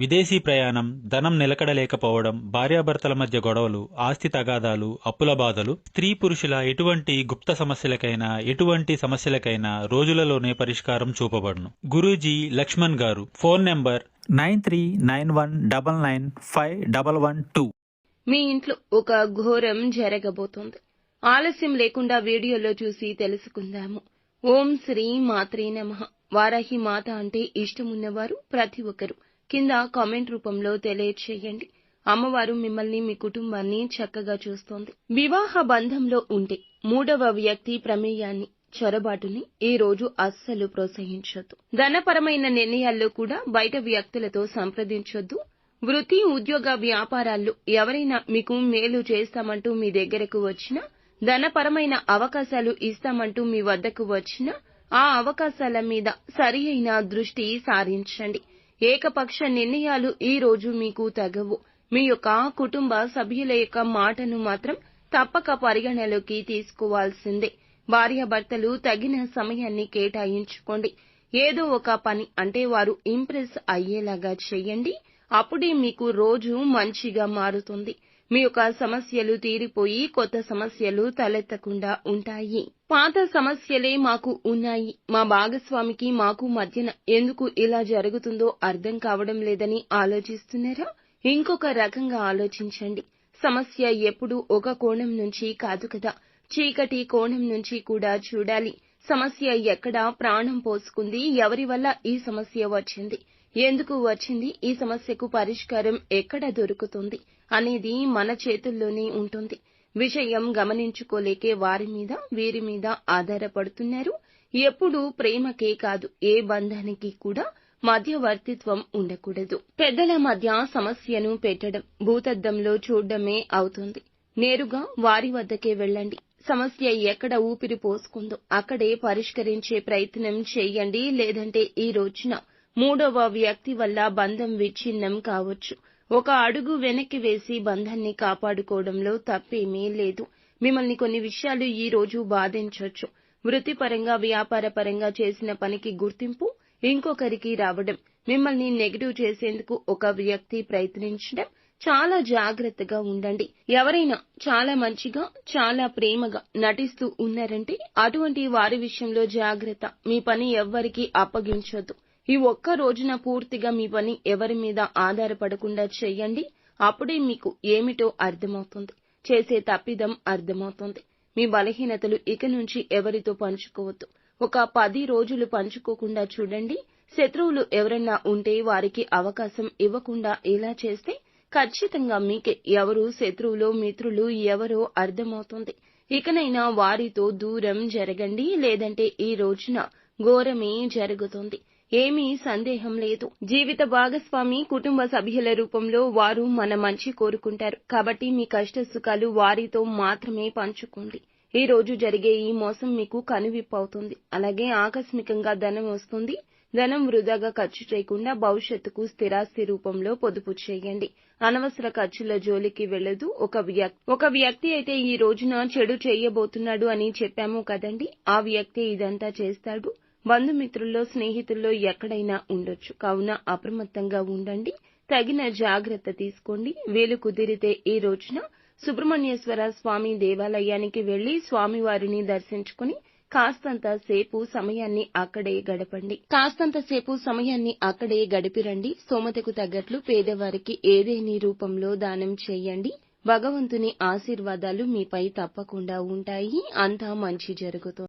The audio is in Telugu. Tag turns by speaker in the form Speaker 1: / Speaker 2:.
Speaker 1: విదేశీ ప్రయాణం ధనం నిలకడలేకపోవడం భార్యాభర్తల మధ్య గొడవలు ఆస్తి తగాదాలు అప్పుల బాధలు స్త్రీ పురుషుల ఎటువంటి గుప్త సమస్యలకైనా ఎటువంటి సమస్యలకైనా రోజులలోనే పరిష్కారం చూపబడును. గురూజీ లక్ష్మణ్ గారు phone number nine three nine one double nine five double one two.
Speaker 2: మీ ఇంట్లో ఒక ఘోరం జరగబోతోంది. ఆలస్యం లేకుండా వీడియోలో చూసి తెలుసుకుందాము. ఓం శ్రీ మాత్రే నమ. వారాహి మాత అంటే ఇష్టమున్నవారు ప్రతి ఒక్కరు. కింద కామెంట్ రూపంలో తెలియచేయండి. అమ్మవారు మిమ్మల్ని మీ కుటుంబాన్ని చక్కగా చూస్తోంది. వివాహ బంధంలో ఉంటే మూడవ వ్యక్తి ప్రమేయాన్ని చొరబాటుని ఈ రోజు అస్సలు ప్రోత్సహించొద్దు. ధనపరమైన నిర్ణయాల్లో కూడా బయట వ్యక్తులతో సంప్రదించొద్దు. వృత్తి ఉద్యోగ వ్యాపారాల్లో ఎవరైనా మీకు మేలు చేస్తామంటూ మీ దగ్గరకు వచ్చినా ధనపరమైన అవకాశాలు ఇస్తామంటూ మీ వద్దకు వచ్చినా ఆ అవకాశాల మీద సరి దృష్టి సారించండి. ఏకపక్ష నిర్ణయాలు ఈ రోజు మీకు తగవు. మీ యొక్క కుటుంబ సభ్యుల యొక్క మాటను మాత్రం తప్పక పరిగణలోకి తీసుకోవాల్సిందే. భార్యాభర్తలు తగిన సమయాన్ని కేటాయించుకోండి. ఏదో ఒక పని అంటే వారు ఇంప్రెస్ అయ్యేలాగా చేయండి. అప్పుడే మీకు రోజు మంచిగా మారుతుంది. మీ యొక్క సమస్యలు తీరిపోయి కొత్త సమస్యలు తలెత్తకుండా ఉంటాయి. పాత సమస్యలే మాకు ఉన్నాయి. మా భాగస్వామికి మాకు మధ్యన ఎందుకు ఇలా జరుగుతుందో అర్థం కావడం లేదని ఆలోచిస్తున్నారా? ఇంకొక రకంగా ఆలోచించండి. సమస్య ఎప్పుడూ ఒక కోణం నుంచి కాదు కదా. చీకటి కోణం నుంచి కూడా చూడాలి. సమస్య ఎక్కడ ప్రాణం పోసుకుంది. ఎవరి వల్ల ఈ సమస్య వచ్చింది? ఎందుకు వచ్చింది? ఈ సమస్యకు పరిష్కారం ఎక్కడ దొరుకుతుంది? అనేది మన చేతుల్లోనే ఉంటుంది. విషయం గమనించుకోలేకే వారి మీద వీరి మీద ఆధారపడుతున్నారు. ఎప్పుడూ ప్రేమకే కాదు ఏ బంధానికి కూడా మధ్యవర్తిత్వం ఉండకూడదు. పెద్దల మధ్య సమస్యను పెట్టడం భూతద్దంలో చూడడమే అవుతుంది. నేరుగా వారి వద్దకే వెళ్ళండి. సమస్య ఎక్కడ ఊపిరి పోసుకుందో అక్కడే పరిష్కరించే ప్రయత్నం చేయండి. లేదంటే ఈ రోజున మూడవ వ్యక్తి వల్ల బంధం విచ్ఛిన్నం కావచ్చు. ఒక అడుగు వెనక్కి వేసి బంధాన్ని కాపాడుకోవడంలో తప్పేమీ లేదు. మిమ్మల్ని కొన్ని విషయాలు ఈ రోజు బాధించొచ్చు. వృత్తిపరంగా వ్యాపారపరంగా చేసిన పనికి గుర్తింపు ఇంకొకరికి రావడం మిమ్మల్ని నెగిటివ్ చేసేందుకు ఒక వ్యక్తి ప్రయత్నించడం చాలా జాగ్రత్తగా ఉండండి. ఎవరైనా చాలా మంచిగా చాలా ప్రేమగా నటిస్తూ ఉన్నారంటే అటువంటి వారి విషయంలో జాగ్రత్త. మీ పని ఎవ్వరికీ అప్పగించొద్దు. ఈ ఒక్క రోజున పూర్తిగా మీ పని ఎవరి మీద ఆధారపడకుండా చేయండి. అప్పుడే మీకు ఏమిటో అర్థమవుతుంది. చేసే తప్పిదం అర్థమవుతుంది. మీ బలహీనతలు ఇక నుంచి ఎవరితో పంచుకోవద్దు. ఒక పది రోజులు పంచుకోకుండా చూడండి. శత్రువులు ఎవరన్నా ఉంటే వారికి అవకాశం ఇవ్వకుండా ఇలా చేస్తే ఖచ్చితంగా మీకే ఎవరు శత్రువులు మిత్రులు ఎవరో అర్థమవుతుంది. ఇకనైనా వారితో దూరం జరగండి. లేదంటే ఈ రోజున ఘోరమే జరుగుతుంది. ఏమీ సందేహం లేదు. జీవిత భాగస్వామి కుటుంబ సభ్యుల రూపంలో వారు మన మంచి కోరుకుంటారు. కాబట్టి మీ కష్ట సుఖాలు వారితో మాత్రమే పంచుకోండి. ఈ రోజు జరిగే ఈ మోసం మీకు కనువిప్పు అవుతుంది అలాగే ఆకస్మికంగా ధనం వస్తుంది. ధనం వృధాగా ఖర్చు చేయకుండా భవిష్యత్తుకు స్థిరాస్తి రూపంలో పొదుపు చేయండి. అనవసర ఖర్చుల జోలికి వెళ్ళదు. ఒక వ్యక్తి ఒక వ్యక్తి అయితే ఈ రోజున చెడు చేయబోతున్నాడు అని చెప్పాము కదండి. ఆ వ్యక్తి ఇదంతా చేస్తాడు. బంధుమిత్రుల్లో స్నేహితుల్లో ఎక్కడైనా ఉండొచ్చు. కావున అప్రమత్తంగా ఉండండి. తగిన జాగ్రత్త తీసుకోండి. వీలు కుదిరితే ఈ రోజున సుబ్రహ్మణ్యేశ్వర స్వామి దేవాలయానికి వెళ్ళి స్వామివారిని దర్శించుకుని కాస్తంత సేపు సమయాన్ని అక్కడే గడపండి. కాస్తంత సేపు సమయాన్ని అక్కడే గడిపిరండి. స్తోమతకు తగ్గట్లు పేదవారికి ఏదేని రూపంలో దానం చేయండి. భగవంతుని ఆశీర్వాదాలు మీపై తప్పకుండా ఉంటాయి. అంతా మంచి జరుగుతుంది.